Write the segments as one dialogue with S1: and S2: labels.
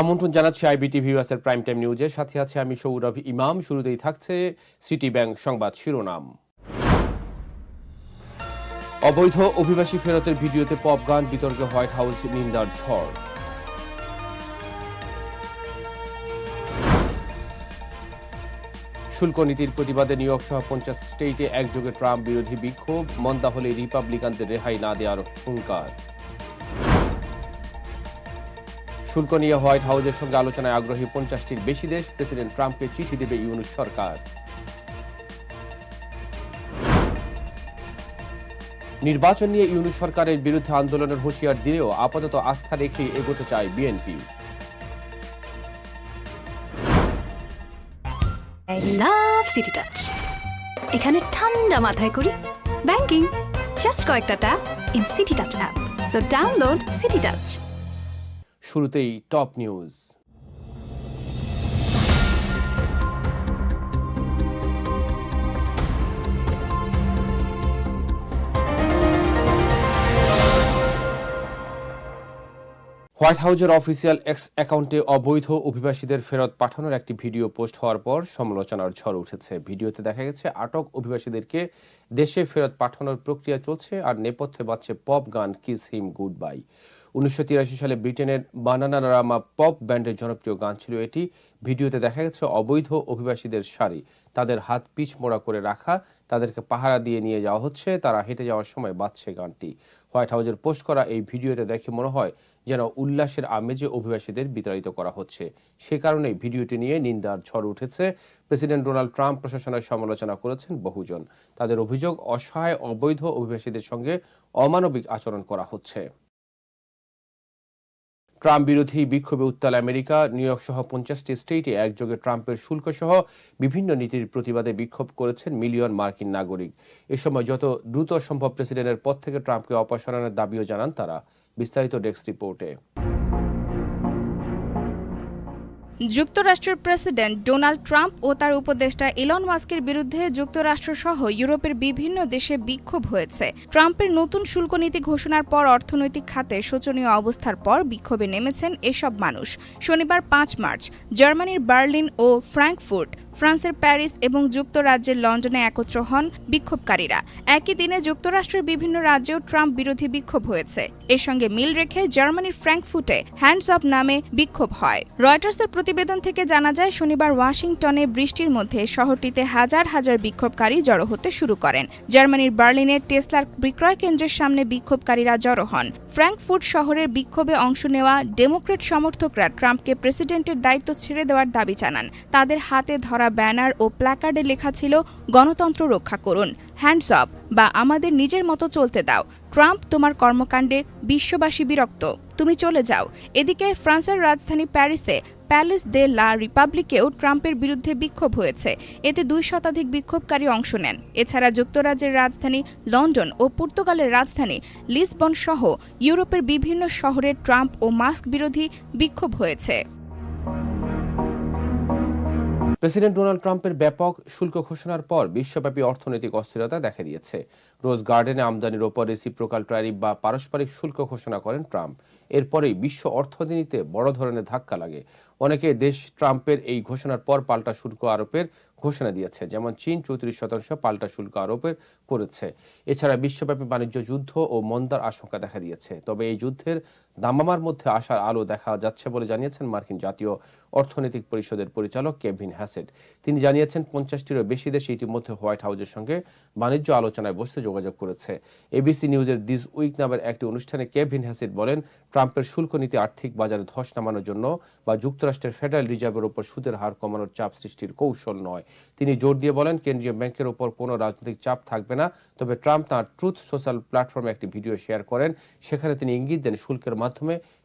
S1: আমন্ত্রণ জানাচ্ছি iBT ভিউয়ার্সের prime time নিউজে সাথে আছে আমি সৌরভ ইমাম। শুরুতেই থাকছে সিটি ব্যাংক সংবাদ শিরোনাম। অবৈধ অভিবাসী ফেরতের ভিডিওতে পপ গান বিতর্কে হোয়াইট হাউস নিন্দার ঝড়। শুল্ক নীতির প্রতিবাদে নিউ ইয়র্ক সহ পঞ্চাশ স্টেটে একযোগে ট্রাম্প বিরোধী বিক্ষোভ। মন্দা হলে রিপাবলিকানদের রেহাই না দেওয়ার হুঙ্কার। শুল্ক নিয়ে হোয়াইট হাউসের সঙ্গে আলোচনায় আগ্রহী পঞ্চাশটির বেশি দেশ প্রেসিডেন্ট ট্রাম্পকে চিঠি দেবে ইউনুস সরকার। নির্বাচন নিয়ে ইউনুস সরকারের বিরুদ্ধে আন্দোলনের হুঁশিয়ার দিলেও আপাতত আস্থা রেখেই এগোতে চায় বিএনপি।
S2: টাচ এখানে ঠান্ডা মাথায় করি ব্যাংকিং। জাস্ট কয়েকটা tap in City touch app so download City touch
S1: শুরুতেই টপ নিউজ। হোয়াইট হাউজের অফিসিয়াল এক্স অ্যাকাউন্টে অবৈধ অভিবাসীদের ফেরত পাঠানোর একটি ভিডিও পোস্ট হওয়ার পর সমালোচনার ঝড় উঠেছে। ভিডিওতে দেখা গেছে, আটক অভিবাসীদেরকে দেশে ফেরত পাঠানোর প্রক্রিয়া চলছে আর নেপথ্যে বাজছে পপ গান কিস হিম গুড বাই। উনিশশো তিরাশি সালে ব্রিটেনের বানানারামা পপ ব্যান্ডের জনপ্রিয় গান ছিল এটি। ভিডিওতে দেখা গেছে অবৈধ অভিবাসীদের সারি তাদের হাত পিচ মোড়া করে রাখা, তাদেরকে পাহারা দিয়ে নিয়ে যাওয়া হচ্ছে, তারা হেঁটে যাওয়ার সময় বাজছে গানটি। হোয়াইট হাউসের পোস্ট করা এই ভিডিওতে দেখে মনে হয় যেন উল্লাসের আমেজে অভিবাসীদের বিতাড়িত করা হচ্ছে। সে কারণেই ভিডিওটি নিয়ে নিন্দার ঝড় উঠেছে। প্রেসিডেন্ট ডোনাল্ড ট্রাম্প প্রশাসনের সমালোচনা করেছেন বহুজন। তাদের অভিযোগ, অসহায়, অবৈধ অভিবাসীদের সঙ্গে অমানবিক আচরণ করা হচ্ছে। ট্রাম্প বিরোধী বিক্ষোভে উত্তাল আমেরিকা, নিউ ইয়র্ক সহ পঞ্চাশটি স্টেটে একযোগে ট্রাম্পের শুল্ক সহ বিভিন্ন নীতির প্রতিবাদে বিক্ষোভ করেছেন মিলিয়ন মার্কিন নাগরিক। এ সময় যত দ্রুত সম্ভব প্রেসিডেন্টের পদ থেকে ট্রাম্পকে অপসারণের দাবিও জানান তারা। বিস্তারিত ডেস্ক রিপোর্টে।
S3: যুক্তরাষ্ট্রের প্রেসিডেন্ট ডোনাল্ড ট্রাম্প ও তার উপদেষ্টা ইলন মাস্কের বিরুদ্ধে যুক্তরাষ্ট্রসহ ইউরোপের বিভিন্ন দেশে বিক্ষোভ হয়েছে। ট্রাম্পের নতুন শুল্ক নীতি ঘোষণার পর অর্থনৈতিক খাতে শোচনীয় অবস্থার পর বিক্ষোভে নেমেছেন এসব মানুষ। শনিবার পাঁচ মার্চ, জার্মানির বার্লিন ও ফ্র্যাঙ্কফুর্ট, ফ্রান্সের প্যারিস এবং যুক্তরাজ্যের লন্ডনে একত্র হন বিক্ষোভকারীরা। একই দিনে যুক্তরাষ্ট্রের বিভিন্ন রাজ্যেও ট্রাম্প বিরোধী বিক্ষোভ হয়েছে। এর সঙ্গে মিল রেখে জার্মানির ফ্র্যাঙ্কফুটে হ্যান্ডস অফ নামে বিক্ষোভ হয়। রয়টার্সের প্রতিবেদন থেকে জানা যায়, শনিবার ওয়াশিংটনে বৃষ্টির মধ্যে শহরটিতে হাজার হাজার বিক্ষোভকারী জড়ো হতে শুরু করেন। জার্মানির বার্লিনের টেসলার বিক্রয় কেন্দ্রের সামনে বিক্ষোভকারীরা জড়ো হন। ফ্র্যাঙ্কফুট শহরের বিক্ষোভে অংশ নেওয়া ডেমোক্রেট সমর্থকরা ট্রাম্পকে প্রেসিডেন্টের দায়িত্ব ছেড়ে দেওয়ার দাবি জানান। তাদের হাতে ধরা ব্যানার ও প্ল্যাকার্ডে লেখা ছিল, গণতন্ত্র রক্ষা করুন, হ্যান্ডস অফ বা আমাদের নিজের মতো চলতে দাও। ট্রাম্প তোমার কর্মকাণ্ডে বিশ্ববাসী বিরক্ত। তুমি চলে যাও। এদিকে ফ্রান্সের রাজধানী প্যারিসে প্যালেস দে লা রিপাবলিকেও ট্রাম্পের বিরুদ্ধে বিক্ষোভ হয়েছে। এতে দুই শতাধিক বিক্ষোভকারী অংশ নেন। এছাড়া যুক্তরাজ্যের রাজধানী লন্ডন ও পর্তুগালের রাজধানী লিসবন সহ ইউরোপের বিভিন্ন শহরে ট্রাম্প ও মাস্ক বিরোধী বিক্ষোভ হয়েছে।
S1: প্রেসিডেন্ট ডোনাল্ড ট্রাম্পের ব্যাপক শুল্ক ঘোষণার পর বিশ্বব্যাপী অর্থনৈতিক অস্থিরতা দেখা দিয়েছে। রোজ গার্ডেনে আমদানির ওপর রেসিপ্রোকাল ট্যারিফ বা পারস্পরিক শুল্ক ঘোষণা করেন ট্রাম্প। এরপরেই বিশ্ব অর্থনীতিতে বড় ধরনের ধাক্কা লাগে। অনেকে দেশ ট্রাম্পের এই ঘোষণার পর পাল্টা শুল্ক আরোপের ঘোষণা দিয়েছে, যেমন চীন চৌত্রিশ শতাংশ পাল্টা শুল্ক আরোপের করেছে। এছাড়া বিশ্বব্যাপী বাণিজ্য যুদ্ধ ও মন্দার আশঙ্কা দেখা দিয়েছে। তবে এই যুদ্ধের দামামার মধ্যে আসার আলো দেখা যাচ্ছে বলে জানিয়েছেন মার্কিন জাতীয় অর্থনৈতিক পরিষদের পরিচালক কেভিন হ্যাসেট। তিনি জানিয়েছেন পঞ্চাশটিরও বেশি দেশ ইতিমধ্যে হোয়াইট হাউসের সঙ্গে বাণিজ্য আলোচনায় বসতে যোগাযোগ করেছে। এবিসি নিউজের দিস উইক নামের একটি অনুষ্ঠানে কেভিন হ্যাসেট বলেন, ট্রাম্পের শুল্ক নীতি আর্থিক বাজারে ধস নামানোর জন্য বা যুক্তরাষ্ট্রের ফেডারেল রিজার্ভের ওপর সুদের হার কমানোর চাপ সৃষ্টির কৌশল নয়। তিনি জোর দিয়ে বলেন, কেন্দ্রীয় ব্যাংকের ওপর কোনো রাজনৈতিক চাপ থাকবে না, তবে ট্রাম্প তাঁর ট্রুথ সোশ্যাল প্ল্যাটফর্মে একটি ভিডিও শেয়ার করেন। সেখানে তিনি ইঙ্গিত দেন শুল্কের মাধ্যমে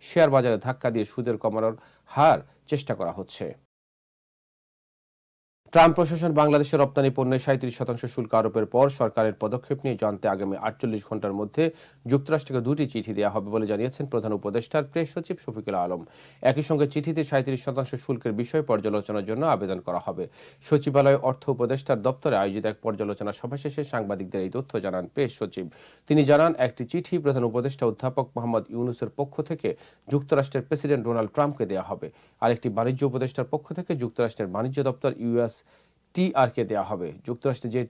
S1: শেয়ার বাজারে ধাক্কা দিয়ে সুদের কমানোর হার চেষ্টা করা হচ্ছে। ট্রাম্প প্রশাসন বাংলাদেশের রপ্তানি পণ্যের সাঁত্রিশ শতাংশ শুল্ক আরোপের পর সরকারের পদক্ষেপ নিয়ে জানতে আগামী আটচল্লিশ ঘণ্টার মধ্যে যুক্তরাষ্ট্রকে দুটি চিঠি দেওয়া হবে বলে জানিয়েছেন প্রধান উপদেষ্টার প্রেস সচিব শফিকুল আলম। একই সঙ্গে চিঠিতে সাঁত্রিশ শতাংশ শুল্কের বিষয় পর্যালোচনার জন্য আবেদন করা হবে। সচিবালয় অর্থ উপদেষ্টার দপ্তরে আয়োজিত এক পর্যালোচনা সভা শেষে সাংবাদিকদের এই তথ্য জানান প্রেস সচিব। তিনি জানান, একটি চিঠি প্রধান উপদেষ্টা অধ্যাপক মোহাম্মদ ইউনুসের পক্ষ থেকে যুক্তরাষ্ট্রের প্রেসিডেন্ট ডোনাল্ড ট্রাম্পকে দেওয়া হবে। আরেকটি বাণিজ্য উপদেষ্টার পক্ষ থেকে যুক্তরাষ্ট্রের বাণিজ্য দপ্তর ইউএস টিআরকে দেওয়া হবে। যুক্তরাষ্ট্রে যে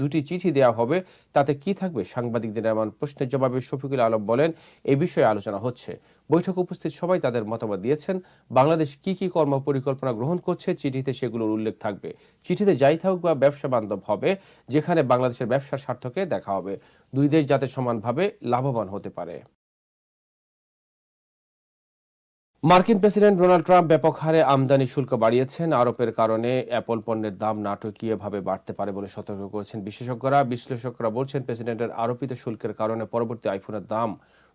S1: দুটি চিঠি দেওয়া হবে, তাতে কি থাকবে সাংবাদিকদের এমন প্রশ্নের জবাবে শফিকুল আলম বলেন, এ বিষয়ে আলোচনা হচ্ছে। বৈঠকে উপস্থিত সবাই তাদের মতামত দিয়েছেন। বাংলাদেশ কি কি কর্ম পরিকল্পনা গ্রহণ করছে, চিঠিতে সেগুলোর উল্লেখ থাকবে। চিঠিতে যাই থাকুক বা ব্যবসা বান্ধব হবে, যেখানে বাংলাদেশের ব্যবসার স্বার্থকে দেখা হবে। দুই দেশ যাতে সমানভাবে লাভবান হতে পারে। মার্কিন প্রেসিডেন্ট ডোনাল্ড ট্রাম্প ব্যাপক হারে আমদানি শুল্ক বাড়িয়েছেন। আরোপের কারণে অ্যাপল পণ্যের দাম নাটকীয়ভাবে বাড়তে পারে বলে সতর্ক করেছেন বিশেষজ্ঞরা। বিশ্লেষকরা বলছেন, প্রেসিডেন্টের আরোপিত শুল্কের কারণে পরবর্তী আইফোনের দাম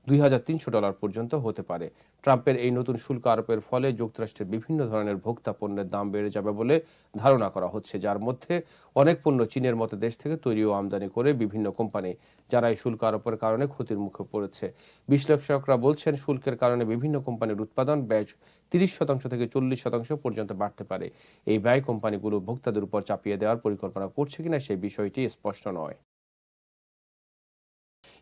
S1: দুই হাজার তিনশো ডলার পর্যন্ত হতে পারে। ট্রাম্পের এই নতুন শুল্ক আরোপের ফলে যুক্তরাষ্ট্রের বিভিন্ন ধরনের ভোক্তা পণ্যের দাম বেড়ে যাবে বলে ধারণা করা হচ্ছে, যার মধ্যে অনেক পণ্য চীনের মতো দেশ থেকে তৈরি ও আমদানি করে বিভিন্ন কোম্পানি, যারা এই শুল্ক আরোপের কারণে ক্ষতির মুখে পড়েছে। বিশ্লেষকরা বলছেন, শুল্কের কারণে বিভিন্ন কোম্পানির উৎপাদন ব্যয় তিরিশ শতাংশ থেকে চল্লিশ শতাংশ পর্যন্ত বাড়তে পারে। এই ব্যয় কোম্পানিগুলো ভোক্তাদের উপর চাপিয়ে দেওয়ার পরিকল্পনা করছে কিনা সেই বিষয়টি স্পষ্ট নয়।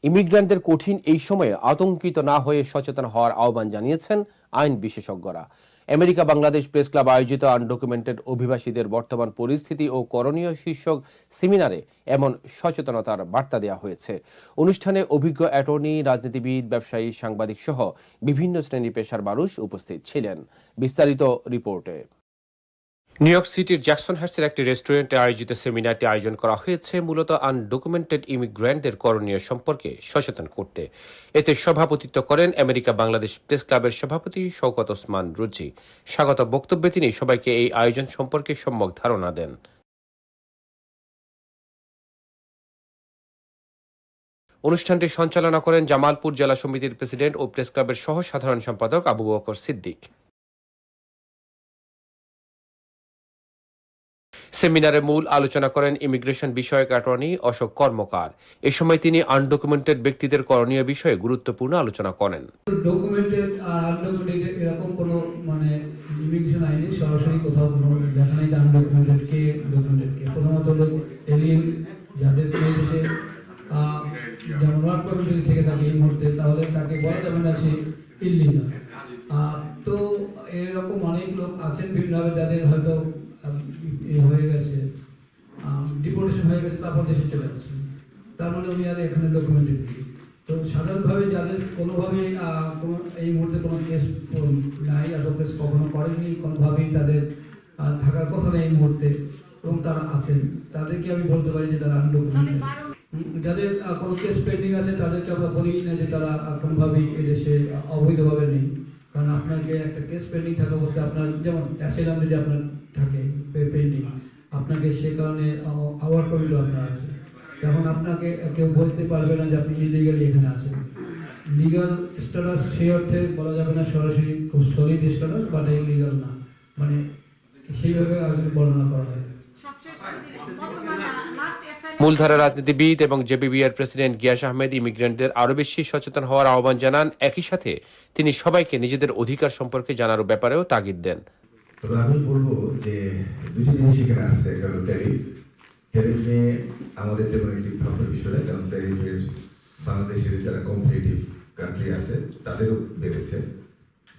S1: ইমিগ্রান্টদের কঠিন এই সময়ে আতঙ্কিত না হয়ে সচেতন হওয়ার আহ্বান জানিয়েছেন আইন বিশেষজ্ঞরা। আমেরিকা বাংলাদেশ প্রেস ক্লাব আয়োজিত আনডকুমেন্টেড অভিবাসীদের বর্তমান পরিস্থিতি ও করণীয় শীর্ষক সেমিনারে এমন সচেতনতার বার্তা দেওয়া হয়েছে। অনুষ্ঠানে অভিজ্ঞ অ্যাটর্নি, রাজনীতিবিদ, ব্যবসায়ী, সাংবাদিক সহ বিভিন্ন শ্রেণি পেশার মানুষ উপস্থিত ছিলেন। বিস্তারিত রিপোর্টে। নিউ ইয়র্ক সিটির জ্যাকসন হার্সের একটি রেস্টুরেন্টে আয়োজিত সেমিনারটি আয়োজন করা হয়েছে, মূলত আনডকুমেন্টেড ইমিগ্র্যান্টদের করণীয় সম্পর্কে সচেতন করতে। এতে সভাপতিত্ব করেন আমেরিকা বাংলাদেশ প্রেস ক্লাবের সভাপতি শওকত ওসমান রুজি। স্বাগত বক্তব্যে তিনি সবাইকে এই আয়োজন সম্পর্কে সম্যক ধারণা দেন। অনুষ্ঠানটি সঞ্চালনা করেন জামালপুর জেলা সমিতির প্রেসিডেন্ট ও প্রেস ক্লাবের সহ সাধারণ সম্পাদক আবু বকর সিদ্দিক। সেমিনারে মূল আলোচনা করেন ইমিগ্রেশন বিষয়ক অ্যাটর্নি অশোক কর্মকার। এ সময় তিনি আনডকুমেন্টেড ব্যক্তিদের করণীয় বিষয়ে গুরুত্বপূর্ণ আলোচনা করেন।
S4: ডকুমেন্টেড আর আনডকুমেন্টেড এরকম মানে ইমিগ্রেশন আইনে সরাসরি কোথাও কোনো দেখা আনডকুমেন্টেড কে, ডকুমেন্টেড কে। প্রথমত হলো এলিয়েন যাদের কোনো দেশে যেমন ওয়ার্ক পারমিট যদি থেকে থাকে এই মুহূর্তে, তাহলে তাকে বলা যাবে না সে তো এরকম অনেক লোক আছেন বিভিন্নভাবে যাদের হয়তো হয়ে গেছে ডিপোর্টেশন হয়ে গেছে তারপর দেশে চলে আসছে। তার মানে উনি আর এখানে ডকুমেন্টেড নেই। তো সাধারণভাবে যাদের কোনোভাবেই কোনো এই মুহূর্তে কোনো কেস নাই এত কেস কখনো করেননি কোনোভাবেই তাদের থাকার কথা নেই এই মুহূর্তে এবং তারা আছেন। তাদেরকে আমি বলতে পারি যে তারা আনডকুমেন্টেড যাদের কোনো কেস পেন্ডিং আছে তাদেরকে আমরা বলি না যে তারা কোনোভাবেই এদেশে অবৈধভাবে নেই। কারণ আপনাকে একটা কেস পেন্ডিং থাকা অবস্থায় আপনার, যেমন অ্যাসেলাম যদি আপনার থাকে পেন্ডিং আপনাকে সে কারণে আওয়ার পারমিটও আপনার আছে। তখন আপনাকে কেউ বলতে পারবে না যে আপনি ইলিগালি এখানে আছেন। লিগাল স্ট্যাটাস সেই অর্থে বলা যাবে না সরাসরি খুব সলিড স্ট্যাটাস বাট ইলিগাল না। মানে সেইভাবে আসলে বর্ণনা করা হয়।
S1: মূলধারা রাজনীতিবিদ এবং জেবিবিআর প্রেসিডেন্ট গিয়াস আহমেদ ইমিগ্রেন্টদের আরও বেশি সচেতন হওয়ার আহ্বান জানান। একই সাথে তিনি সবাইকে নিজেদের অধিকার সম্পর্কে জানার ব্যাপারেও তাগিদ দেন।
S5: তবে আমি বলব যে দুটি জিনিস এখানে আসছে একটা হলো ট্যারিফ ট্যারিফ নিয়ে আমাদের তেমন একটি বিষয় নয় কারণ ট্যারিফের বাংলাদেশের যারা কম্পিটিটিভ কান্ট্রি আছে, তাদেরও বেড়েছে।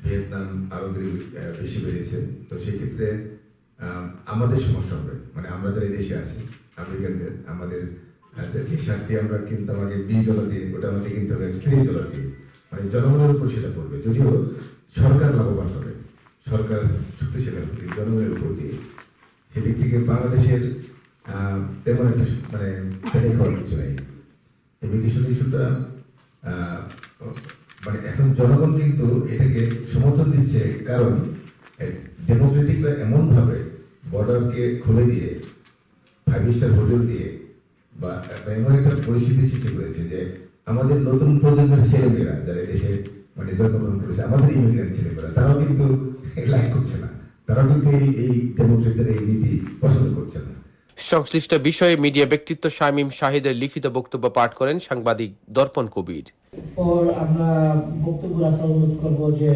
S5: ভিয়েতনাম আরও বেশি বেড়েছে। তো সেক্ষেত্রে আমাদের সমস্যা হবে। মানে আমরা যারা দেশে আছি, আমেরিকানদের, আমাদের যে শার্টটি আমরা কিনতাম আগে বিশ ডলার দিয়ে, ওটা আমাদের কিনতে হবে ত্রিশ ডলার দিয়ে। মানে জনগণের উপর সেটা পড়বে। যদিও সরকার লাভবান হবে, সরকার শক্তিশালী হবে, কিন্তু জনগণের উপর দিয়ে। সেদিক থেকে বাংলাদেশের তেমন একটা মানে ফেলে খাওয়ার কিছু নেই। ইমিগ্রেশন ইস্যুটা মানে এখন জনগণ কিন্তু এটাকে সমর্থন দিচ্ছে কারণ ডেমোক্রেটিকরা এমনভাবে বর্ডারকে খুলে দিয়ে ফাইভ স্টার হোটেল দিয়ে, বা এমন একটা পরিস্থিতি সৃষ্টি করেছে যে আমাদের নতুন প্রজন্মের ছেলেমেয়েরা যারা দেশে মানে জন্মগ্রহণ করেছে, আমাদের ইমিগ্রেন্ট ছেলেমেয়েরা, তারাও কিন্তু লাইক করছে না। তারা কিন্তু এই এই ডেমোক্রেটদের এই নীতি পছন্দ করছে না।
S1: সংশ্লিষ্ট বিষয়ে মিডিয়া ব্যক্তিত্ব শামীম শাহিদের লিখিত বক্তব্য পাঠ করেন সাংবাদিক দর্পণ কবির।
S6: পর আমরা বক্তব্য রাখা অনুরোধ করব যে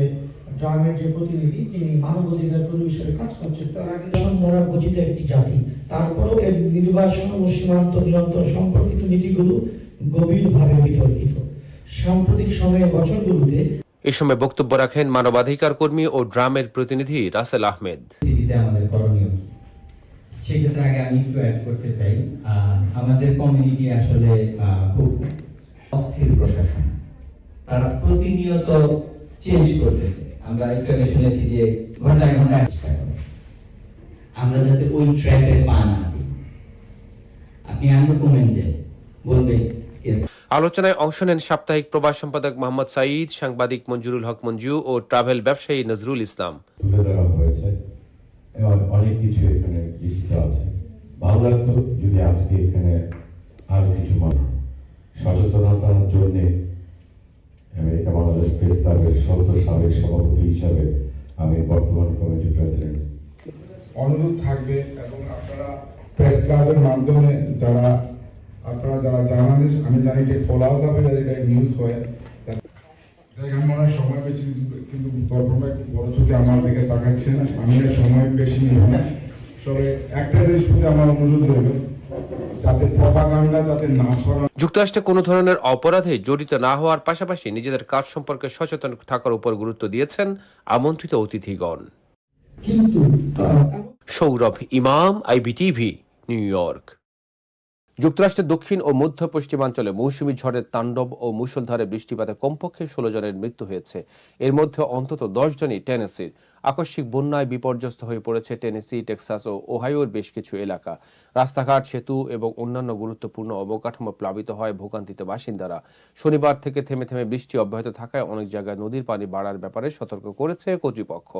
S6: ড্রামের যে প্রতিনিধি তিনি মানবাধিকার পরিবেশের কাজ করছেন তার আগে যেমন দ্বারা গঠিত একটি জাতি তারপরেও এর নির্বাসন ও সীমান্ত নিরন্তর সম্পর্কিত নীতিগুলো গভীরভাবে বিতর্কিত। সাম্প্রতিক সময়ে বছরগুলোতে
S1: এ সময় বক্তব্য রাখেন মানবাধিকার কর্মী ও ড্রামের প্রতিনিধি রাসেল আহমেদ।
S7: আমাদের করণীয় কি? সেই ক্ষেত্রে আগে আমি একটু অ্যাড করতে চাই। আমাদের কমিউনিটি আসলে খুব অস্থির প্রশাসন। তারা প্রতিনিয়ত চেঞ্জ করতেছে। আমরা একটু আগে শুনেছি যে ঘন্টায় ঘন্টায় চেষ্টা করে। আমরা যাতে ওই ট্র্যাপে পা না দিই। আপনি আনডকুমেন্টে বলবেন
S1: আলোচনায় অংশ নেন সাপ্তাহিক প্রবাস সম্পাদক মোহাম্মদ সাঈদ সাংবাদিক মঞ্জুরুল হক মঞ্জু ও ট্রাভেল ব্যবসায়ী নজরুল ইসলাম।
S8: অনেক কিছু এখানে লিখিত আছে। ভালো লাগতো যদি আজকে এখানে আরও কিছু মানে সচেতনতার জন্য আমেরিকা বাংলাদেশ প্রেস ক্লাবের সদ্য সাবেক সভাপতি হিসাবে আমি বর্তমান কমিটির প্রেসিডেন্ট।
S9: অনুরোধ থাকবে এবং আপনারা প্রেস ক্লাবের মাধ্যমে যারা, আপনারা যারা জার্নালিস্ট আমি জানি যে ফলো আউট হবে যাতে নিউজ হয় দেখ আমি মনে হয় সময় পেয়েছি কিন্তু- একটু বড় চোখে আমার দিকে তাকাচ্ছেন আমি সময় বেশি নিব না তবে একটা জিনিস আমার অনুরোধ রইল যাতে প্রপাগান্ডা যাতে না ছড়ানো
S1: যুক্তরাষ্ট্রে কোনো ধরনের অপরাধে জড়িত না হওয়ার পাশাপাশি নিজেদের কাজ সম্পর্কে সচেতন থাকার উপর গুরুত্ব দিয়েছেন আমন্ত্রিত অতিথিগণ। সৌরভ ইমাম আইবিটিভি নিউ ইয়র্ক। যুক্তরাষ্ট্রের দক্ষিণ ও মধ্য পশ্চিমাঞ্চলে মৌসুমী ঝড়ের তাণ্ডব ও মুষলধারে বৃষ্টিপাতে কমপক্ষে ষোলো জনের মৃত্যু হয়েছে। এর মধ্যে অন্তত দশ জনই টেনেসির আকস্মিক বন্যায় বিপর্যস্ত হয়ে পড়েছে টেনেসি, টেক্সাস ও ওহাইওর বেশ কিছু এলাকা। রাস্তাঘাট, সেতু এবং অন্যান্য গুরুত্বপূর্ণ অবকাঠামো প্লাবিত হয় ভোগান্তিতে বাসিন্দারা। শনিবার থেকে থেমে থেমে বৃষ্টি অব্যাহত থাকায় অনেক জায়গায় নদীর পানি বাড়ার ব্যাপারে সতর্ক করেছে কর্তৃপক্ষ।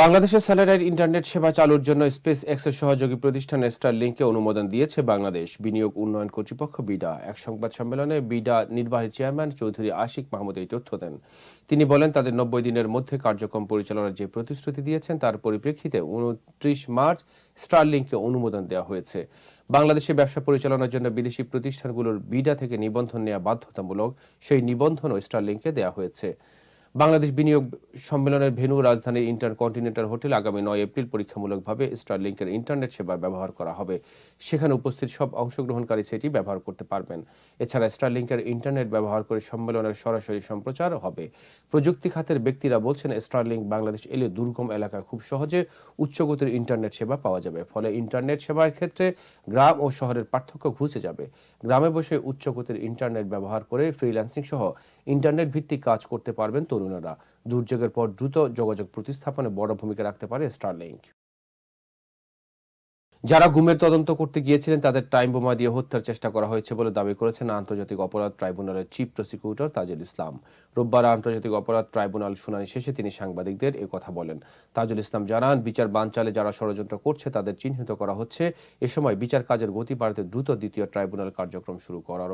S1: বাংলাদেশের স্যাটেলাইট ইন্টারনেট সেবা চালুর জন্য স্পেস এক্সের সহযোগী প্রতিষ্ঠান স্টার লিঙ্কে অনুমোদন দিয়েছে বাংলাদেশ। বিনিয়োগ উন্নয়ন কর্তৃপক্ষ বিডা। এক সংবাদ সম্মেলনে বিডা নির্বাহী চেয়ারম্যান চৌধুরী আশিক মাহমুদ এই তথ্য দেন। তিনি বলেন, তাদের নব্বই দিনের মধ্যে কার্যক্রম পরিচালনার যে প্রতিশ্রুতি দিয়েছেন, তার পরিপ্রেক্ষিতে উনত্রিশ মার্চ স্টার লিঙ্কে অনুমোদন দেওয়া হয়েছে। বাংলাদেশে ব্যবসা পরিচালনার জন্য বিদেশি প্রতিষ্ঠানগুলোর বিডা থেকে নিবন্ধন নেওয়া বাধ্যতামূলক। সেই নিবন্ধনও স্টার লিঙ্কে দেওয়া হয়েছে। বাংলাদেশ বিনিয়োগ সম্মেলনের ভেন্যু রাজধানীর ইন্টারকন্টিনেন্টাল হোটেল আগামী নয় এপ্রিল পরীক্ষামূলকভাবে স্টারলিংকের ইন্টারনেট সেবা ব্যবহার করা হবে। সেখানে উপস্থিত সব অংশগ্রহণকারী সেটি ব্যবহার করতে পারবেন। এছাড়া স্টারলিংকের ইন্টারনেট ব্যবহার করে সম্মেলনের সরাসরি সম্প্রচার হবে। প্রযুক্তি খাতের ব্যক্তিরা বলছেন স্টারলিংক বাংলাদেশ এলে দুর্গম এলাকায় খুব সহজে উচ্চগতির ইন্টারনেট সেবা পাওয়া যাবে। ফলে ইন্টারনেট সেবার ক্ষেত্রে গ্রাম ও শহরের পার্থক্য ঘুচে যাবে। গ্রামে বসে উচ্চগতির ইন্টারনেট ব্যবহার করে ফ্রিল্যান্সিং সহ ইন্টারনেট ভিত্তিক কাজ করতে পারবেন তরুণরা। দুর্যোগের পর দ্রুত যোগাযোগ প্রতিস্থাপনে বড় ভূমিকা রাখতে পারে স্টারলিংক যারা গুমের তদন্ত করতে গিয়েছিলেন, তাদের টাইম বোমা দিয়ে হত্যার চেষ্টা করা হয়েছে বলে দাবি করেছেন আন্তর্জাতিক অপরাধ ট্রাইব্যুনালের চিফ প্রসিকিউটর তাজুল ইসলাম। রোববার আন্তর্জাতিক অপরাধ ট্রাইব্যুনাল শুনানি শেষে তিনি সাংবাদিকদের কথা বলেন। তাজুল ইসলাম জানান, বিচার বানচালে যারা ষড়যন্ত্র করছে, তাদের চিহ্নিত করা হচ্ছে। এ সময় বিচার কাজের গতি বাড়াতে দ্রুত দ্বিতীয় ট্রাইব্যুনাল কার্যক্রম শুরু করার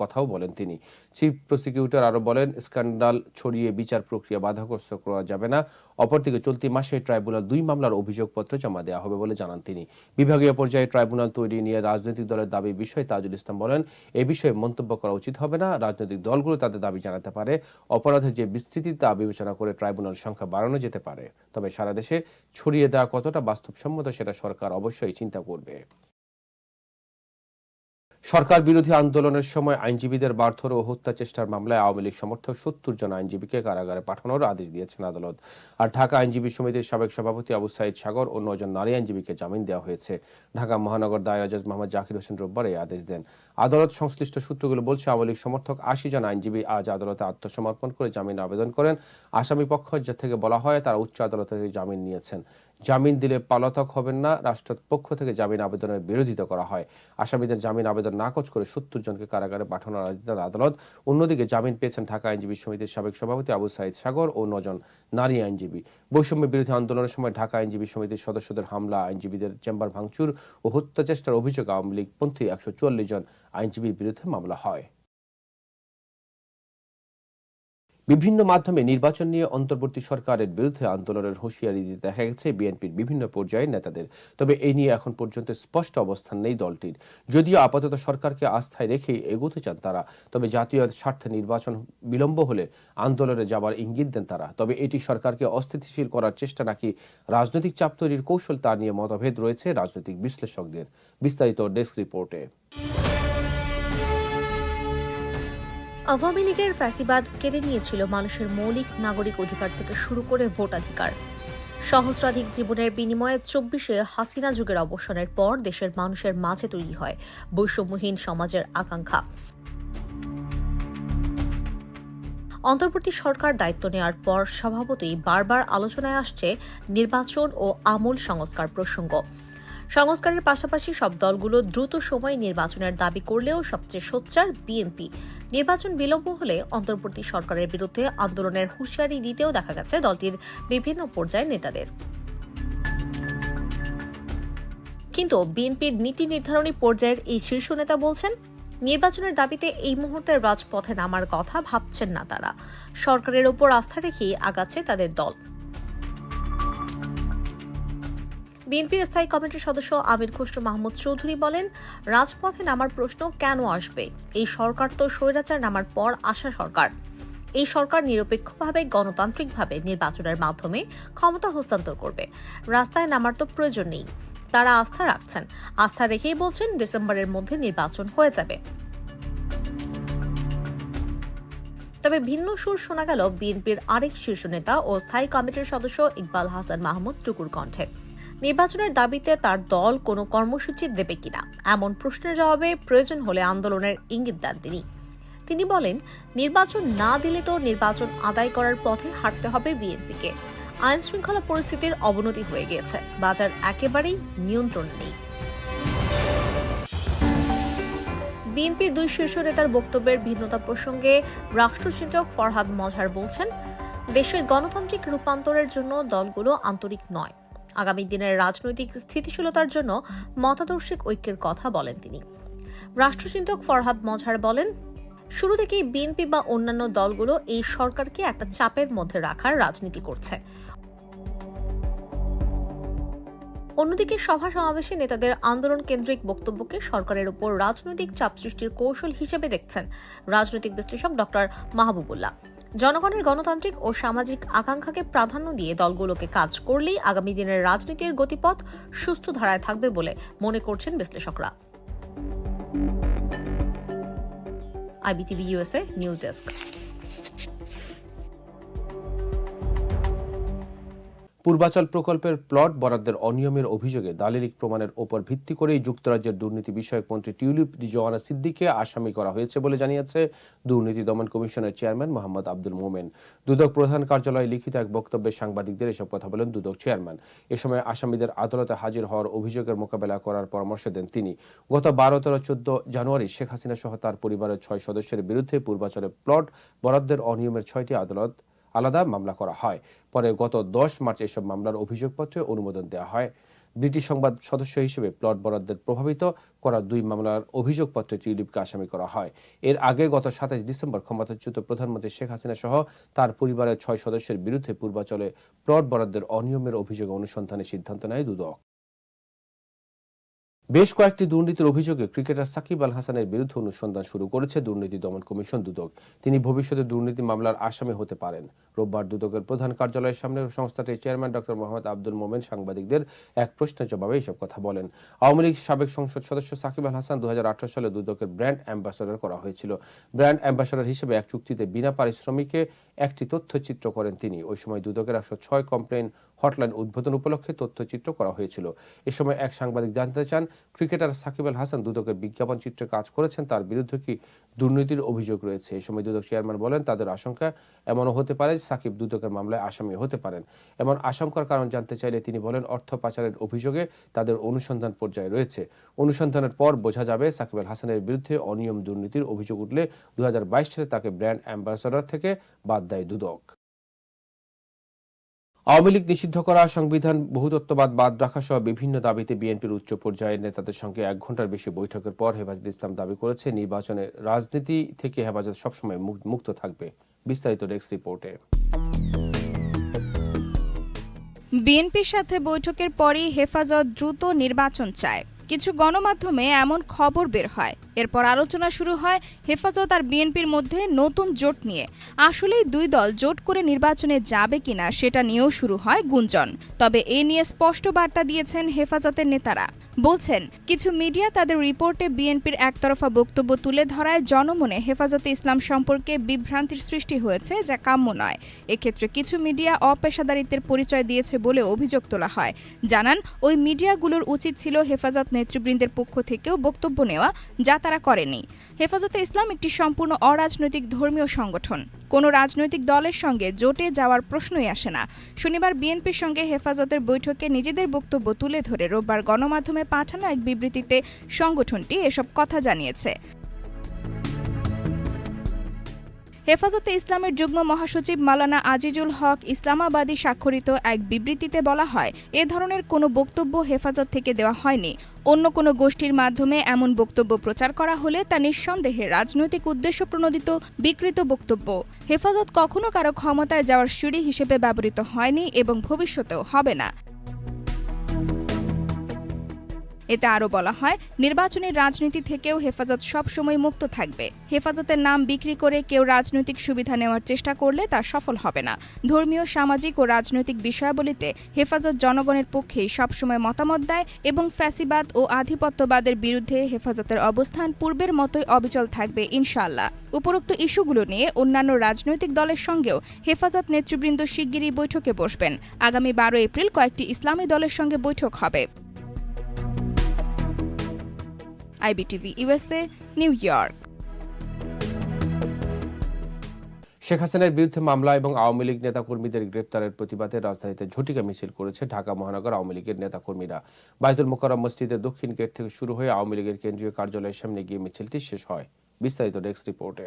S1: কথাও বলেন তিনি। চিফ প্রসিকিউটর আরও বলেন, স্ক্যান্ডাল ছড়িয়ে বিচার প্রক্রিয়া বাধাগ্রস্ত করা যাবে না। অপরদিকে চলতি মাসে ট্রাইব্যুনাল দুই মামলার অভিযোগপত্র জমা দেওয়া হবে বলে জানান তিনি। বিভাগীয় পর্যায়ে ট্রাইব্যুনাল তৈরি নিয়ে রাজনৈতিক দলের দাবি বিষয়ে তাজুল ইসলাম বলেন, এ বিষয়ে মন্তব্য করা উচিত হবে না। রাজনৈতিক দলগুলো তাদের দাবি জানাতে পারে। অপরাধের যে বিস্তৃতি তা বিবেচনা করে ট্রাইব্যুনাল সংখ্যা বাড়ানো যেতে পারে। তবে সারা দেশে ছড়িয়ে দেওয়া কতটা বাস্তবসম্মত সেটা সরকার অবশ্যই চিন্তা করবে। সরকার বিরোধী আন্দোলনের সময় আইনজীবীদের মারধর ও হত্যা চেষ্টার মামলায় আওয়ামী লীগ সমর্থক সত্তর জন আইনজীবীকে কারাগারে পাঠানোর আদেশ দিয়েছেন আদালত। আর ঢাকা আইনজীবী সমিতির সাবেক সভাপতি আবু সাইদ সাগর ও নজন নারী আইনজীবীকে জামিন দেওয়া হয়েছে। ঢাকা মহানগর দায়রা জজ মোহাম্মদ জাকির হোসেন রোববার এই আদেশ দেন। আদালত সংশ্লিষ্ট সূত্রগুলো বলছে, আওয়ামী লীগ সমর্থক আশি জন আইনজীবী আজ আদালতে আত্মসমর্পণ করে জামিন আবেদন করেন। আসামি পক্ষ থেকে বলা হয়, তারা উচ্চ আদালতে জামিন নিয়েছেন। জামিন দিলে পলাতক হবেন না রাষ্ট্রের পক্ষ থেকে জামিন আবেদনের বিরোধিতা করা হয়। আসামিদের জামিন আবেদন নাকচ করে সত্তর জনকে কারাগারে পাঠানোর আদেশ আদালত। অন্যদিকে জামিন পেয়েছেন ঢাকা আইনজীবী সমিতির সাবেক সভাপতি আবু সাইদ সাগর ও নজন নারী আইনজীবী। বৈষম্য বিরোধী আন্দোলনের সময় ঢাকা আইনজীবী সমিতির সদস্যদের হামলা, আইনজীবীদের চেম্বার ভাঙচুর ও হত্যা চেষ্টার অভিযোগ আওয়ামী লীগ পন্থী একশো জন আইনজীবীর বিরুদ্ধে মামলা হয়। বিভিন্ন মাধ্যমে নির্বাচন নিয়ে অন্তর্বর্তী সরকারের বিরুদ্ধে আন্দোলনের হুঁশিয়ারি দিতে দেখা গেছে বিএনপির বিভিন্ন পর্যায়ের নেতাদের। তবে এই নিয়ে এখন পর্যন্ত স্পষ্ট অবস্থান নেই দলটির। যদিও আপাতত সরকারকে আস্থায় রেখেই এগোতে চান তারা, তবে জাতীয় স্বার্থে নির্বাচন বিলম্ব হলে আন্দোলনে যাবার ইঙ্গিত দেন তারা। তবে এটি সরকারকে অস্থিতিশীল করার চেষ্টা নাকি রাজনৈতিক চাপ তৈরির কৌশল তা নিয়ে মতভেদ রয়েছে রাজনৈতিক বিশ্লেষকদের। বিস্তারিত ডেস্ক রিপোর্টে।
S10: আওয়ামী লীগের ফ্যাসিবাদ কেড়ে নিয়েছিল মানুষের মৌলিক নাগরিক অধিকার থেকে শুরু করে ভোটাধিকার। সহস্রাধিক জীবনের বিনিময়ে চব্বিশে হাসিনা যুগের অবসানের পর দেশের মানুষের মাঝে তৈরি হয় বৈষম্যহীন সমাজের আকাঙ্ক্ষা। অন্তর্বর্তী সরকার দায়িত্ব নেওয়ার পর স্বভাবতই বারবার আলোচনায় আসছে নির্বাচন ও আমূল সংস্কার প্রসঙ্গ। সংস্কারের পাশাপাশি সব দলগুলো দ্রুত সময়ে নির্বাচনের দাবি করলেও সবচেয়ে সোচ্চার বিএনপি। নির্বাচন বিলম্ব হলে অন্তর্বর্তী সরকারের বিরুদ্ধে আন্দোলনের হুঁশিয়ারি দিতেও দেখা গেছে দলটির বিভিন্ন পর্যায়ের নেতাদের। কিন্তু বিএনপির নীতি নির্ধারণী পর্যায়ের এই শীর্ষ নেতা বলছেন, নির্বাচনের দাবিতে এই মুহূর্তে রাজপথে নামার কথা ভাবছেন না তারা। সরকারের ওপর আস্থা রেখেই আগাচ্ছে তাদের দল। বিএনপির স্থায়ী কমিটির সদস্য আমির খুসরো মাহমুদ চৌধুরী বলেন, রাজপথে নামার প্রশ্ন কেন আসবে? এই সরকার তো স্বৈরাচার নামার পর আসা সরকার। এই সরকার নিরপেক্ষভাবে, গণতান্ত্রিকভাবে নির্বাচনের মাধ্যমে ক্ষমতা হস্তান্তর করবে। রাস্তায় নামার তো প্রয়োজন নেই। তারা আস্থা রাখছেন। আস্থা রেখেই বলছেন, ডিসেম্বরের মধ্যে নির্বাচন হয়ে যাবে। তবে ভিন্ন সুর শোনা গেল বিএনপির আরেক শীর্ষ নেতা ও স্থায়ী কমিটির সদস্য ইকবাল হাসান মাহমুদ টুকুর কণ্ঠে। নির্বাচনের দাবিতে তার দল কোনো কর্মসূচি দেবে কিনা? এমন প্রশ্নের জবাবে প্রয়োজন হলে আন্দোলনের ইঙ্গিত দেন তিনি। তিনি বলেন, নির্বাচন না দিলে তো নির্বাচন আদায় করার পথে হাঁটতে হবে বিএনপিকে। আইন শৃঙ্খলা পরিস্থিতির অবনতি হয়ে গিয়েছে। বাজার একেবারেই নিয়ন্ত্রণ নেই। বিএনপির দুই শীর্ষ নেতার বক্তব্যের ভিন্নতা প্রসঙ্গে রাষ্ট্রচিন্তক ফরহাদ মজহার বলছেন, দেশের গণতান্ত্রিক রূপান্তরের জন্য দলগুলো আন্তরিক নয়। আগামী দিনের রাজনৈতিক স্থিতিশীলতার জন্য মতাদর্শিক ঐক্যের কথা বলেন তিনি। রাষ্ট্রচিন্তক ফরহাদ মজহার বলেন, শুরু থেকেই বিএনপি বা অন্যান্য দলগুলো এই সরকারকে একটা চাপের মধ্যে রাখার রাজনীতি করছে। অন্যদিকে সভা সমাবেশে নেতাদের আন্দোলন কেন্দ্রিক বক্তব্যকে সরকারের উপর রাজনৈতিক চাপ সৃষ্টির কৌশল হিসেবে দেখছেন রাজনৈতিক বিশ্লেষক ডক্টর মাহবুবুল্লাহ। জনগণের গণতান্ত্রিক ও সামাজিক আকাঙ্ক্ষাকে প্রাধান্য দিয়ে দলগুলোকে কাজ করলেই আগামী দিনের রাজনীতির গতিপথ সুস্থ ধারায় থাকবে বলে মনে করছেন বিশ্লেষকরা। IBTV USA news desk.
S1: Purbachal প্রকল্পের প্লট বরাদ্দের অনিয়মের অভিযোগে দালিলিক প্রমাণের ওপর ভিত্তি করেই যুক্তরাজ্যের দুর্নীতি বিষয়ক মন্ত্রী টিউলিপ জোয়ানা সিদ্দিককে আসামি করা হয়েছে বলে জানিয়েছে দুর্নীতি দমন কমিশনের চেয়ারম্যান মোহাম্মদ আব্দুল মোমেন। দুদক প্রধান কার্যালয়ে লিখিত এক বক্তব্যে সাংবাদিকদের এসব কথা বলেন দুদক চেয়ারম্যান। এ সময় আসামিদের আদালতে হাজির হওয়ার অভিযোগের মোকাবেলা করার পরামর্শ দেন তিনি। গত বারো, তেরো, চোদ্দ জানুয়ারি শেখ হাসিনা সহ তার পরিবারের ছয় সদস্যের বিরুদ্ধে পূর্বাচলে প্লট বরাদ্দের অনিয়মের ছয়টি আদালত আলাদা মামলা করা হয়। পরে গত দশ মার্চ এসব মামলার অভিযোগপত্রে অনুমোদন দেওয়া হয়। ব্রিটিশ সংবাদ সদস্য হিসেবে প্লট বরাদ্দের প্রভাবিত করা দুই মামলার অভিযোগপত্রে টিউলিপকে আসামি করা হয়। এর আগে গত সাতাইশ ডিসেম্বর ক্ষমতাচ্যুত প্রধানমন্ত্রী শেখ হাসিনা সহ তার পরিবারের ছয় সদস্যের বিরুদ্ধে পূর্বাচলে প্লট বরাদ্দের অনিয়মের অভিযোগ অনুসন্ধানের সিদ্ধান্ত নেয় দুদক। বেশ কয়েকটি দুর্নীতির অভিযোগে ক্রিকেটার সাকিব আল হাসানের বিরুদ্ধে অনুসন্ধান শুরু করেছে দুর্নীতি দমন কমিশন দুদক। তিনি ভবিষ্যতে দুর্নীতি মামলার আসামি হতে পারেন। রোববার দুদকের প্রধান কার্যালয়ের সামনে সংস্থাটির চেয়ারম্যান ডক্টর মোহাম্মদ আব্দুল মোমেন সাংবাদিকদের এক প্রশ্নের জবাবে এসব কথা বলেন। আওয়ামী লীগ সাবেক সংসদ সদস্য সাকিব আল হাসান দু হাজার আঠারো সালে দুদকের ব্র্যান্ড অ্যাম্বাসাডর করা হয়েছিল। ব্র্যান্ড অ্যাম্বাসাডর হিসেবে এক চুক্তিতে বিনা পারিশ্রমিকে একটি তথ্যচিত্র করেন তিনি। ওই সময় দুদকের একশো ছয় কমপ্লেন হটলাইন উদ্বোধন উপলক্ষে তথ্যচিত্র করা হয়েছিল। এ সময় এক সাংবাদিক জানতে চান, ক্রিকেটার সাকিব আল হাসান দুদকের বিজ্ঞাপন চিত্রে কাজ করেছেন, তার বিরুদ্ধে কি দুর্নীতির অভিযোগ রয়েছে? এ সময় দুদক চেয়ারম্যান বলেন, তাদের আশঙ্কা এমনও হতে পারে সাকিব দুদকের মামলায় আসামি হতে পারেন। এমন আশঙ্কার কারণ জানতে চাইলে তিনি বলেন, অর্থ পাচারের অভিযোগে তাদের অনুসন্ধান পর্যায়ে রয়েছে। অনুসন্ধানের পর বোঝা যাবে, সাকিব আল হাসানের বিরুদ্ধে অনিয়ম দুর্নীতির অভিযোগ উঠলে দু হাজার বাইশ সালে তাকে ব্র্যান্ড অ্যাম্বাসাডর থেকে বাদ দেয় দুদক। আওয়ামী লীগ নিষিদ্ধ করা সংবিধান বহুতত্ববাদ বাদ রাখা সহ বিভিন্ন দাবিতে বিএনপির উচ্চ পর্যায়ের নেতাদের সঙ্গে এক ঘণ্টার বেশি বৈঠকের পর হেফাজত ইসলাম দাবি করেছে, নির্বাচনে রাজনীতি থেকে হেফাজত সবসময় মুক্ত থাকবে। বিস্তারিত ডেস্ক রিপোর্টে।
S3: বিএনপির সাথে বৈঠকের পরই হেফাজত দ্রুত নির্বাচন চায়। কিছু গণমাধ্যমে এমন খবর বের হয়। এরপর আলোচনা শুরু হয় হেফাজত আর বিএনপির মধ্যে নতুন জোট নিয়ে। আসলেই দুই দল জোট করে নির্বাচনে যাবে কিনা সেটা নিয়েও শুরু হয় গুঞ্জন। তবে এ নিয়ে স্পষ্ট বার্তা দিয়েছেন হেফাজতের নেতারা। বলছেন, কিছু মিডিয়া তাদের রিপোর্টে বিএনপির একতরফা বক্তব্য তুলে ধরায় জনমনে হেফাজতে ইসলাম সম্পর্কে বিভ্রান্তির সৃষ্টি হয়েছে যা কাম্য নয়। এক্ষেত্রে কিছু মিডিয়া অপেশাদারিত্বের পরিচয় দিয়েছে বলে অভিযোগ তোলা হয়। জানান, ওই মিডিয়াগুলোর উচিত ছিল হেফাজত নেতৃবৃন্দের পক্ষ থেকেও বক্তব্য নেওয়া যা তারা করেনি। হেফাজতে ইসলাম একটি সম্পূর্ণ অরাজনৈতিক ধর্মীয় সংগঠন। কোনো রাজনৈতিক দলের সঙ্গে জোটে যাওয়ার প্রশ্নই আসে না। শনিবার বিএনপির সঙ্গে হেফাজতের বৈঠকে নিজেদের বক্তব্য তুলে ধরে রোববার গণমাধ্যমে পাঠানো এক বিবৃতিতে সংগঠনটি এসব কথা জানিয়েছে। হেফাজতে ইসলামের যুগ্ম মহাসচিব মালানা আজিজুল হক ইসলামাবাদী স্বাক্ষরিত এক বিবৃতিতে বলা হয়, এ ধরনের কোনো বক্তব্য হেফাজত থেকে দেওয়া হয়নি। অন্য কোনো গোষ্ঠীর মাধ্যমে এমন বক্তব্য প্রচার করা হলে তা নিঃসন্দেহে রাজনৈতিক উদ্দেশ্য প্রণোদিত, বিকৃত বক্তব্য। হেফাজত কখনো কারও ক্ষমতায় যাওয়ার সিঁড়ি হিসেবে ব্যবহৃত হয়নি এবং ভবিষ্যতেও হবে না। এতে আরও বলা হয়, নির্বাচনী রাজনীতি থেকেও হেফাজত সবসময় মুক্ত থাকবে। হেফাজতের নাম বিক্রি করে কেউ রাজনৈতিক সুবিধা নেওয়ার চেষ্টা করলে তা সফল হবে না। ধর্মীয়, সামাজিক ও রাজনৈতিক বিষয়াবলিতে হেফাজত জনগণের পক্ষেই সবসময় মতামত দেয় এবং ফ্যাসিবাদ ও আধিপত্যবাদের বিরুদ্ধে হেফাজতের অবস্থান পূর্বের মতোই অবিচল থাকবে ইনশাআল্লাহ। উপরোক্ত ইস্যুগুলো নিয়ে অন্যান্য রাজনৈতিক দলের সঙ্গেও হেফাজত নেতৃবৃন্দ শিগগিরই বৈঠকে বসবেন। আগামী বারো এপ্রিল কয়েকটি ইসলামী দলের সঙ্গে বৈঠক হবে। IBTV USA, New York.
S1: Sheikh হাসিনার বিরুদ্ধে মামলা এবং আওয়ামী লীগ নেতাকর্মীদের গ্রেপ্তারের প্রতিবাদে রাজধানীতে ঝটিকা মিছিল করেছে ঢাকা মহানগর আওয়ামী লীগের নেতাকর্মীরা। বাইতুল মোকারম মসজিদের দক্ষিণ গেট থেকে শুরু হয়ে আওয়ামী লীগের কেন্দ্রীয় কার্যালয়ের সামনে গিয়ে মিছিলটি শেষ হয়। বিস্তারিত ডেস্ক রিপোর্টে।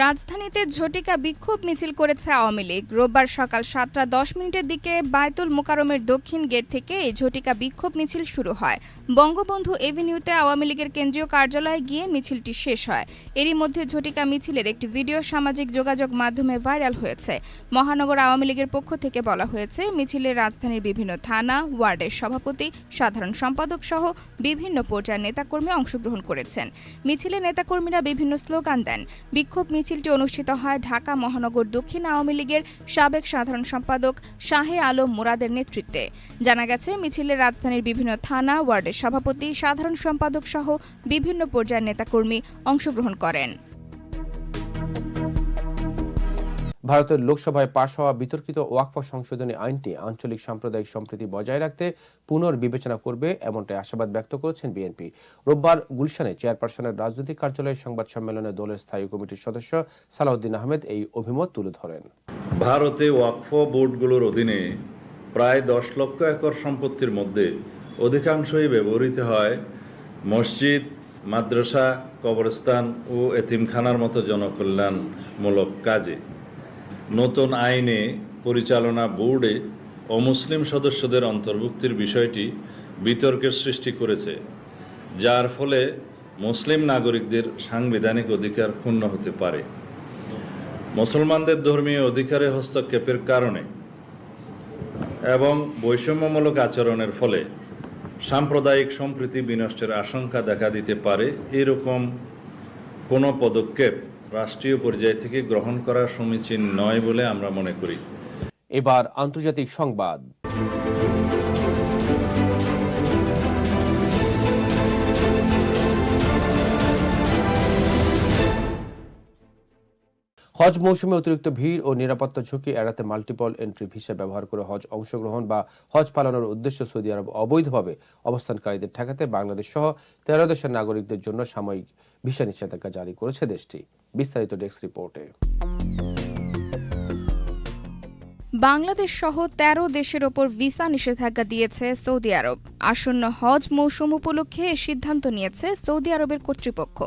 S3: রাজধানীতে ঝটিকা বিক্ষোভ মিছিল করেছে আওয়ামী লীগ। রোববার সকাল সাতটা দশ মিনিটের দিকে বায়তুল মোকারমের দক্ষিণ গেট থেকে এই ঝটিকা বিক্ষোভ মিছিল শুরু হয়। বঙ্গবন্ধু এভিনিউতে আওয়ামী লীগের কেন্দ্রীয় কার্যালয়ে গিয়ে মিছিলটি শেষ হয়। এরই মধ্যে ঝটিকা মিছিলের একটি ভিডিও সামাজিক যোগাযোগ মাধ্যমে ভাইরাল হয়েছে। মহানগর আওয়ামী লীগের পক্ষ থেকে বলা হয়েছে মিছিলে রাজধানীর বিভিন্ন থানা, ওয়ার্ডের সভাপতি, সাধারণ সম্পাদক সহ বিভিন্ন পর্যায়ের নেতাকর্মী অংশগ্রহণ করেছেন। মিছিলে নেতাকর্মীরা বিভিন্ন স্লোগান দেন। বিক্ষোভ মিছিলটি অনুষ্ঠিত হয় ঢাকা মহানগর দক্ষিণ আওয়ামী লীগের সাবেক সাধারণ সম্পাদক শাহে আলম মুরাদের নেতৃত্বে। জানা গেছে মিছিলে রাজধানীর বিভিন্ন থানা, ওয়ার্ডের সভাপতি সাধারণ সম্পাদক সহ বিভিন্ন পর্যায়ের নেতাকর্মী অংশগ্রহণ করেন।
S1: ভারতের লোকসভায় পাশ হওয়া বিতর্কিত ওয়াকফ সংশোধনী আইনটি আঞ্চলিক সাম্প্রদায়িক সম্প্রীতি বজায় রাখতে পুনর্বিবেচনা করবে এমনটাই আশাবাদ ব্যক্ত করেছেন বিএনপি। রোববার গুলশানে চেয়ারপারসনের রাজনৈতিক কার্যালয়ের সংবাদ সম্মেলনে দলের স্থায়ী কমিটির সদস্য সালাউদ্দিন আহমেদ এই অভিমত তুলে ধরেন।
S11: ভারতে ওয়াকফ বোর্ডগুলোর অধীনে প্রায় দশ লক্ষ একর সম্পত্তির মধ্যে অধিকাংশই ব্যবহৃত হয় মসজিদ, মাদ্রাসা, কবরস্থান ও এতিমখানার মতো জনকল্যাণমূলক কাজে। নতুন আইনে পরিচালনা বোর্ডে অমুসলিম সদস্যদের অন্তর্ভুক্তির বিষয়টি বিতর্কের সৃষ্টি করেছে, যার ফলে মুসলিম নাগরিকদের সাংবিধানিক অধিকার ক্ষুণ্ণ হতে পারে। মুসলমানদের ধর্মীয় অধিকারে হস্তক্ষেপের কারণে এবং বৈষম্যমূলক আচরণের ফলে সাম্প্রদায়িক সম্প্রীতি বিনষ্টের আশঙ্কা দেখা দিতে পারে, এরকম কোনো পদক্ষেপ রাষ্ট্রীয় পর্যায় থেকে গ্রহণ করা সমীচীন নয় বলে আমরা মনে করি।
S1: এবার আন্তর্জাতিক সংবাদ। হজ মৌসুমে অতিরিক্ত ভিড় ও নিরাপত্তা ঝুঁকি এড়াতে মাল্টিপল এন্ট্রি ভিসা ব্যবহার করে হজ অংশগ্রহণ বা হজ পালনের উদ্দেশ্য সৌদি আরব অবৈধভাবে অবস্থানকারীদের ঠেকাতে বাংলাদেশ সহ তেরো দেশের নাগরিকদের জন্য সাময়িক ভিসা নিষেধাজ্ঞা জারি করেছে দেশটি। বিস্তারিত ডেস্ক রিপোর্টে।
S3: বাংলাদেশ সহ তেরো দেশের ওপর ভিসা নিষেধাজ্ঞা দিয়েছে সৌদি আরব। আসন্ন হজ মৌসুম উপলক্ষে সিদ্ধান্ত নিয়েছে সৌদি আরবের কর্তৃপক্ষ।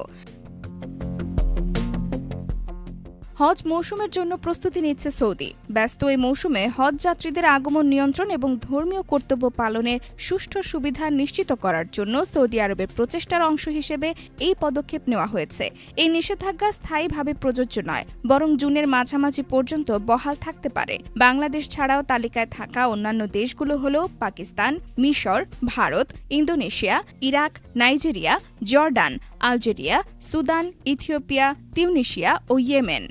S3: হজ মৌসুমের জন্য প্রস্তুতি নিচ্ছে সৌদি। ব্যস্ত এই মৌসুমে হজ যাত্রীদের আগমন নিয়ন্ত্রণ এবং ধর্মীয় কর্তব্য পালনের সুষ্ঠু সুবিধা নিশ্চিত করার জন্য সৌদি আরবের প্রচেষ্টার অংশ হিসেবে এই পদক্ষেপ নেওয়া হয়েছে। এই নিষেধাজ্ঞা স্থায়ীভাবে প্রযোজ্য নয়, বরং জুনের মাঝামাঝি পর্যন্ত বহাল থাকতে পারে। বাংলাদেশ ছাড়াও তালিকায় থাকা অন্যান্য দেশগুলো হল পাকিস্তান, মিশর, Bharat, Indonesia, Iraq, Nigeria, Jordan, Algeria, Sudan, Ethiopia, Tunisia ও ইয়েমেন।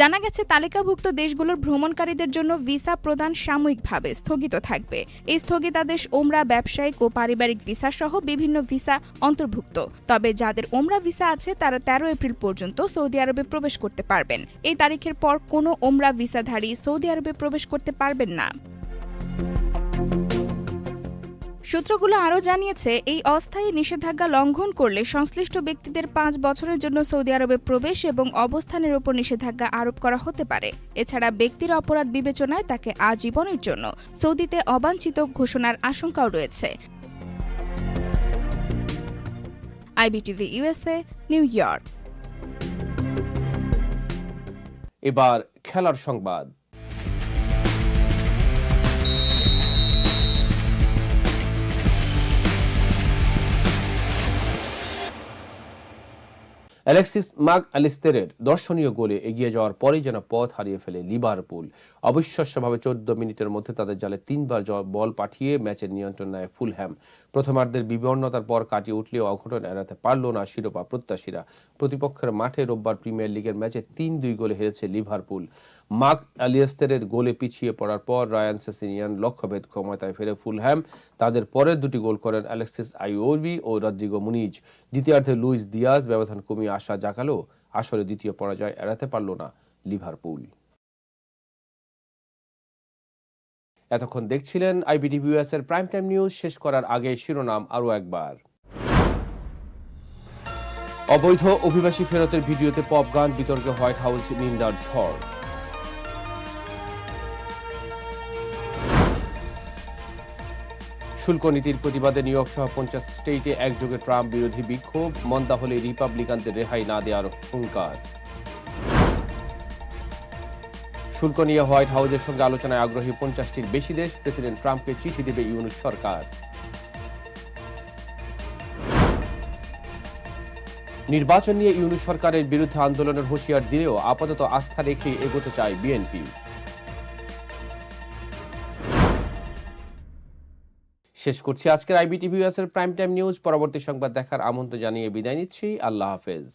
S3: জানা গেছে, তালিকাভুক্ত দেশগুলোর ভ্রমণকারীদের জন্য ভিসা প্রদান সাময়িকভাবে স্থগিত থাকবে। এই স্থগিতাদেশ ওমরা ব্যবসায়িক ও পারিবারিক ভিসা সহ বিভিন্ন ভিসা অন্তর্ভুক্ত। তবে যাদের ওমরা ভিসা আছে, তারা তেরো এপ্রিল পর্যন্ত সৌদি আরবে প্রবেশ করতে পারবেন। এই তারিখের পর কোনো ওমরা ভিসাধারী সৌদি আরবে প্রবেশ করতে পারবেন না। সূত্রগুলো আরও জানিয়েছে, এই অস্থায়ী নিষেধাজ্ঞা লঙ্ঘন করলে সংশ্লিষ্ট ব্যক্তিদের পাঁচ বছরের জন্য সৌদি আরবে প্রবেশ এবং অবস্থানের উপর নিষেধাজ্ঞা আরোপ করা হতে পারে। এছাড়া ব্যক্তির অপরাধ বিবেচনায় তাকে আজীবনের জন্য সৌদিতে অবাঞ্ছিত ঘোষণার আশঙ্কাও রয়েছে। IBTV USA New York.
S1: এবার খেলার সংবাদ। অ্যালেক্সিস মাগ অ্যালিস্তেরের দর্শনীয় গোলে এগিয়ে যাওয়ার পরেই যেন পথ হারিয়ে ফেলে লিভারপুল। অবিশ্বাস্যভাবে চোদ্দ মিনিটের মধ্যে তাদের জালে তিনবার বল পাঠিয়ে ম্যাচের নিয়ন্ত্রণ নেয় ফুলহ্যাম। প্রথমার্ধের বিবর্ণতার পর কাটিয়ে উঠলেও অঘটন এড়াতে পারল না শিরোপা প্রত্যাশীরা। প্রতিপক্ষের মাঠে রোববার প্রিমিয়ার লিগের ম্যাচে তিন দুই গোলে হেরেছে লিভারপুল। মার্ক অ্যালিয়েস্তেরের গোলে পিছিয়ে পড়ার পর রায়ান সেসিনিয়ান লক্ষ্যভেদ ক্ষমতায় ফেরে ফুলহ্যাম। তাদের পরের দুটি গোল করেন অ্যালেক্সিস আইওবি ও রদ্রিগো মুনিজ। দ্বিতীয়ার্ধে লুইস দিয়াজ ব্যবধান কমিয়ে আশা জাগালো আসলে দ্বিতীয় পরাজয় এড়াতে পারল না লিভারপুল। এতক্ষণ দেখছিলেন আইবিটিভিএস এর প্রাইম টাইম নিউজ শেষ করার আগে শিরোনাম আরও একবার। অবৈধ অভিবাসী ফেরতের ভিডিওতে পপ গান বিতর্কে হোয়াইট হাউস নিন্দার ঝড়। শুল্ক নীতির প্রতিবাদে নিউ ইয়র্ক সহ পঞ্চাশ স্টেটে একযোগে ট্রাম্প বিরোধী বিক্ষোভ, মন্দা হলে রিপাবলিকানদের রেহাই না দেওয়ার হুঙ্কার। শুল্ক নিয়ে হোয়াইট হাউসের সঙ্গে আলোচনায় আগ্রহী পঞ্চাশটির বেশি দেশ, প্রেসিডেন্ট ট্রাম্পকে চিঠি দেবে ইউনুস সরকার। নির্বাচন নিয়ে ইউনুস সরকারের বিরুদ্ধে আন্দোলনের হুঁশিয়ার দিলেও আপাতত আস্থা রেখে এগোতে চায় বিএনপি। শেষ করছি আজকের আইবিটিভি এর প্রাইম টাইম নিউজ। পরবর্তী সংবাদ দেখার আমন্ত্রণ জানিয়ে বিদায় নিচ্ছি। আল্লাহ হাফেজ।